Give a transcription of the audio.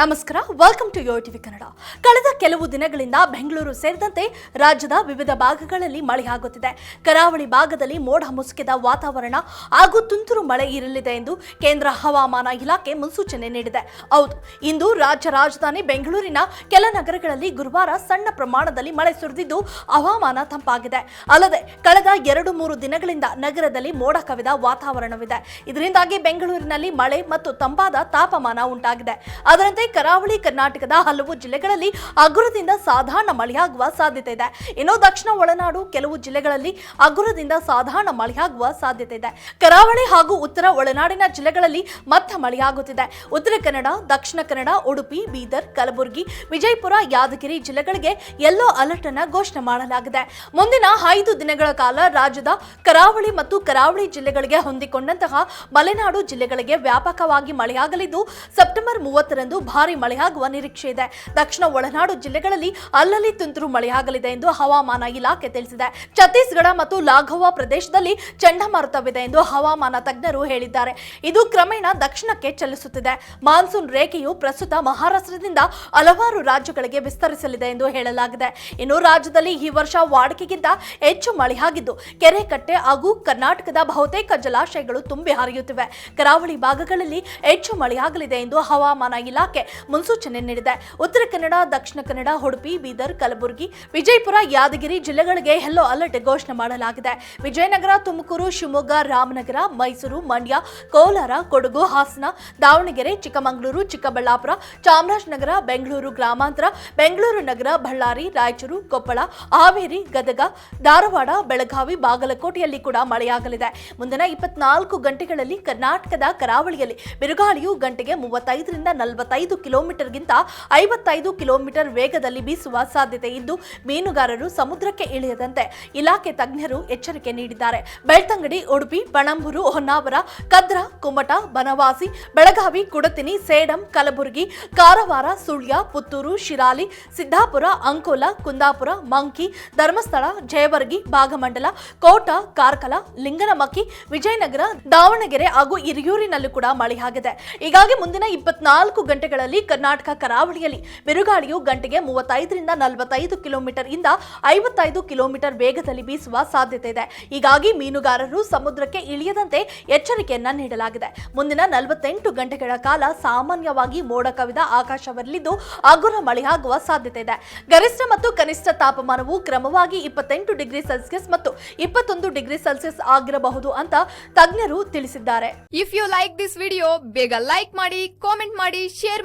ನಮಸ್ಕಾರ welcome to Yo TV Kannada ಕಳೆದ ಕೆಲವು ದಿನಗಳಿಂದ ಬೆಂಗಳೂರು ಸೇರಿದಂತೆ ರಾಜ್ಯದ ವಿವಿಧ ಭಾಗಗಳಲ್ಲಿ ಮಳೆಯಾಗುತ್ತಿದೆ ಕರಾವಳಿ ಭಾಗದಲ್ಲಿ ಮೋಡ ಮುಸುಕಿದ ವಾತಾವರಣ, ಹಾಗೂ ತುಂತುರು ಮಳೆ ಇರಲಿದೆ ಎಂದು ಕೇಂದ್ರ ಹವಾಮಾನ ಇಲಾಖೆ ಮುನ್ಸೂಚನೆ ನೀಡಿದೆ. ಹೌದು, ಇಂದು ರಾಜ್ಯ ರಾಜಧಾನಿ ಬೆಂಗಳೂರಿನ ಕೆಲ ನಗರಗಳಲ್ಲಿ ಗುರುವಾರ ಸಣ್ಣ ಪ್ರಮಾಣದಲ್ಲಿ ಮಳೆ ಸುರಿದಿದ್ದು ಹವಾಮಾನ ತಂಪಾಗಿದೆ. ಅಲ್ಲದೆ, ಕಳೆದ ಎರಡು ಮೂರು ದಿನಗಳಿಂದ ನಗರದಲ್ಲಿ ಮೋಡ ಕವಿದ ವಾತಾವರಣವಿದೆ. ಇದರಿಂದಾಗಿ ಬೆಂಗಳೂರಿನಲ್ಲಿ ಮಳೆ ಮತ್ತು ತಂಪಾದ ತಾಪಮಾನ ಉಂಟಾಗಿದೆ. ಅದರಂತೆ ಕರಾವಳಿ ಕರ್ನಾಟಕದ ಹಲವು ಜಿಲ್ಲೆಗಳಲ್ಲಿ ಅಗುರದಿಂದ ಸಾಧಾರಣ ಮಳೆಯಾಗುವ ಸಾಧ್ಯತೆ ಇದೆ. ಇನ್ನು ದಕ್ಷಿಣ ಒಳನಾಡು ಕೆಲವು ಜಿಲ್ಲೆಗಳಲ್ಲಿ ಅಗುರದಿಂದ ಸಾಧಾರಣ ಮಳೆಯಾಗುವ ಸಾಧ್ಯತೆ ಇದೆ. ಕರಾವಳಿ ಹಾಗೂ ಉತ್ತರ ಒಳನಾಡಿನ ಜಿಲ್ಲೆಗಳಲ್ಲಿ ಮತ್ತೆ ಮಳೆಯಾಗುತ್ತಿದೆ. ಉತ್ತರ ಕನ್ನಡ, ದಕ್ಷಿಣ ಕನ್ನಡ, ಉಡುಪಿ, ಬೀದರ್, ಕಲಬುರಗಿ, ವಿಜಯಪುರ, ಯಾದಗಿರಿ ಜಿಲ್ಲೆಗಳಿಗೆ ಯೆಲ್ಲೋ ಅಲರ್ಟ್ ಅನ್ನು ಘೋಷಣೆ ಮಾಡಲಾಗಿದೆ. ಮುಂದಿನ ಐದು ದಿನಗಳ ಕಾಲ ರಾಜ್ಯದ ಕರಾವಳಿ ಮತ್ತು ಕರಾವಳಿ ಜಿಲ್ಲೆಗಳಿಗೆ ಹೊಂದಿಕೊಂಡಂತಹ ಮಲೆನಾಡು ಜಿಲ್ಲೆಗಳಿಗೆ ವ್ಯಾಪಕವಾಗಿ ಮಳೆಯಾಗಲಿದ್ದು, ಸೆಪ್ಟೆಂಬರ್ ಮೂವತ್ತರಂದು ಭಾರಿ ಮಳೆಯಾಗುವ ನಿರೀಕ್ಷೆ ಇದೆ. ದಕ್ಷಿಣ ಒಳನಾಡು ಜಿಲ್ಲೆಗಳಲ್ಲಿ ಅಲ್ಲಲ್ಲಿ ತುಂತುರು ಮಳೆಯಾಗಲಿದೆ ಎಂದು ಹವಾಮಾನ ಇಲಾಖೆ ತಿಳಿಸಿದೆ. ಛತ್ತೀಸ್ಗಢ ಮತ್ತು ಲಾಘವ ಪ್ರದೇಶದಲ್ಲಿ ಚಂಡಮಾರುತವಿದೆ ಎಂದು ಹವಾಮಾನ ತಜ್ಞರು ಹೇಳಿದ್ದಾರೆ. ಇದು ಕ್ರಮೇಣ ದಕ್ಷಿಣಕ್ಕೆ ಚಲಿಸುತ್ತಿದೆ. ಮಾನ್ಸೂನ್ ರೇಖೆಯು ಪ್ರಸ್ತುತ ಮಹಾರಾಷ್ಟ್ರದಿಂದ ಹಲವಾರು ರಾಜ್ಯಗಳಿಗೆ ವಿಸ್ತರಿಸಲಿದೆ ಎಂದು ಹೇಳಲಾಗಿದೆ. ಇನ್ನು ರಾಜ್ಯದಲ್ಲಿ ಈ ವರ್ಷ ವಾಡಿಕೆಗಿಂತ ಹೆಚ್ಚು ಮಳೆಯಾಗಿದ್ದು ಕೆರೆ ಕಟ್ಟೆ ಹಾಗೂ ಕರ್ನಾಟಕದ ಬಹುತೇಕ ಜಲಾಶಯಗಳು ತುಂಬಿ ಹರಿಯುತ್ತಿವೆ. ಕರಾವಳಿ ಭಾಗಗಳಲ್ಲಿ ಹೆಚ್ಚು ಮಳೆಯಾಗಲಿದೆ ಎಂದು ಹವಾಮಾನ ಇಲಾಖೆ ಮುನ್ಸೂಚನೆ ನೀಡಿದೆ. ಉತ್ತರ ಕನ್ನಡ, ದಕ್ಷಿಣ ಕನ್ನಡ, ಉಡುಪಿ, ಬೀದರ್, ಕಲಬುರಗಿ, ವಿಜಯಪುರ, ಯಾದಗಿರಿ ಜಿಲ್ಲೆಗಳಿಗೆ ಯೆಲ್ಲೋ ಅಲರ್ಟ್ ಘೋಷಣೆ ಮಾಡಲಾಗಿದೆ. ವಿಜಯನಗರ, ತುಮಕೂರು, ಶಿವಮೊಗ್ಗ, ರಾಮನಗರ, ಮೈಸೂರು, ಮಂಡ್ಯ, ಕೋಲಾರ, ಕೊಡಗು, ಹಾಸನ, ದಾವಣಗೆರೆ, ಚಿಕ್ಕಮಗಳೂರು, ಚಿಕ್ಕಬಳ್ಳಾಪುರ, ಚಾಮರಾಜನಗರ, ಬೆಂಗಳೂರು ಗ್ರಾಮಾಂತರ, ಬೆಂಗಳೂರು ನಗರ, ಬಳ್ಳಾರಿ, ರಾಯಚೂರು, ಕೊಪ್ಪಳ, ಹಾವೇರಿ, ಗದಗ, ಧಾರವಾಡ, ಬೆಳಗಾವಿ, ಬಾಗಲಕೋಟೆಯಲ್ಲಿ ಕೂಡ ಮಳೆಯಾಗಲಿದೆ. ಮುಂದಿನ ಇಪ್ಪತ್ನಾಲ್ಕು ಗಂಟೆಗಳಲ್ಲಿ ಕರ್ನಾಟಕದ ಕರಾವಳಿಯಲ್ಲಿ ಬಿರುಗಾಳಿಯು ಗಂಟೆಗೆ ಮೂವತ್ತೈದರಿಂದ ನಲವತ್ತೈದು ಕಿಲೋಮೀಟರ್ಗಿಂತ ಐವತ್ತೈದು ಕಿಲೋಮೀಟರ್ ವೇಗದಲ್ಲಿ ಬೀಸುವ ಸಾಧ್ಯತೆ ಇದ್ದು ಮೀನುಗಾರರು ಸಮುದ್ರಕ್ಕೆ ಇಳಿಯದಂತೆ ಇಲಾಖೆ ತಜ್ಞರು ಎಚ್ಚರಿಕೆ ನೀಡಿದ್ದಾರೆ. ಬೆಳ್ತಂಗಡಿ, ಉಡುಪಿ ಪಣಂಬೂರು ಹೊನ್ನಾವರ, ಕದ್ರ, ಕುಮಟ, ಬನವಾಸಿ, ಬೆಳಗಾವಿ, ಕುಡತಿನಿ, ಸೇಡಂ, ಕಲಬುರಗಿ, ಕಾರವಾರ, ಸುಳ್ಯ, ಪುತ್ತೂರು, ಶಿರಾಲಿ, ಸಿದ್ದಾಪುರ, ಅಂಕೋಲ, ಕುಂದಾಪುರ, ಮಂಕಿ, ಧರ್ಮಸ್ಥಳ, ಜಯವರ್ಗಿ, ಭಾಗಮಂಡಲ, ಕೋಟ, ಕಾರ್ಕಲ, ಲಿಂಗನಮಕ್ಕಿ, ವಿಜಯನಗರ, ದಾವಣಗೆರೆ ಹಾಗೂ ಹಿರಿಯೂರಿನಲ್ಲೂ ಕೂಡ ಮಳೆಯಾಗಿದೆ. ಹೀಗಾಗಿ ಮುಂದಿನ ಇಪ್ಪತ್ನಾಲ್ಕು ಗಂಟೆಗಳಲ್ಲಿ ಕರ್ನಾಟಕ ಕರಾವಳಿಯಲ್ಲಿ ಬಿರುಗಾಳಿಯು ಗಂಟೆಗೆ ಮೂವತ್ತೈದರಿಂದ ನಲವತ್ತೈದು ಕಿಲೋಮೀಟರ್ ಇಂದ ಐವತ್ತೈದು ಕಿಲೋಮೀಟರ್ ವೇಗದಲ್ಲಿ ಬೀಸುವ ಸಾಧ್ಯತೆ ಇದೆ. ಹೀಗಾಗಿ ಮೀನುಗಾರರು ಸಮುದ್ರಕ್ಕೆ ಇಳಿಯದಂತೆ ಎಚ್ಚರಿಕೆಯನ್ನ ನೀಡಲಾಗಿದೆ. ಮುಂದಿನ ನಲವತ್ತೆಂಟು ಗಂಟೆಗಳ ಕಾಲ ಸಾಮಾನ್ಯವಾಗಿ ಮೋಡ ಕವಿದ ಆಕಾಶವಿರಲಿದ್ದು ಅಗುರ ಮಳೆಯಾಗುವ ಸಾಧ್ಯತೆ ಇದೆ. ಗರಿಷ್ಠ ಮತ್ತು ಕನಿಷ್ಠ ತಾಪಮಾನವು ಕ್ರಮವಾಗಿ ಇಪ್ಪತ್ತೆಂಟು ಡಿಗ್ರಿ ಸೆಲ್ಸಿಯಸ್ ಮತ್ತು ಇಪ್ಪತ್ತೊಂದು ಡಿಗ್ರಿ ಸೆಲ್ಸಿಯಸ್ ಆಗಿರಬಹುದು ಅಂತ ತಜ್ಞರು ತಿಳಿಸಿದ್ದಾರೆ. If you like this video ಬೇಗ ಲೈಕ್ ಮಾಡಿ ಕಾಮೆಂಟ್ ಮಾಡಿ ಶೇರ್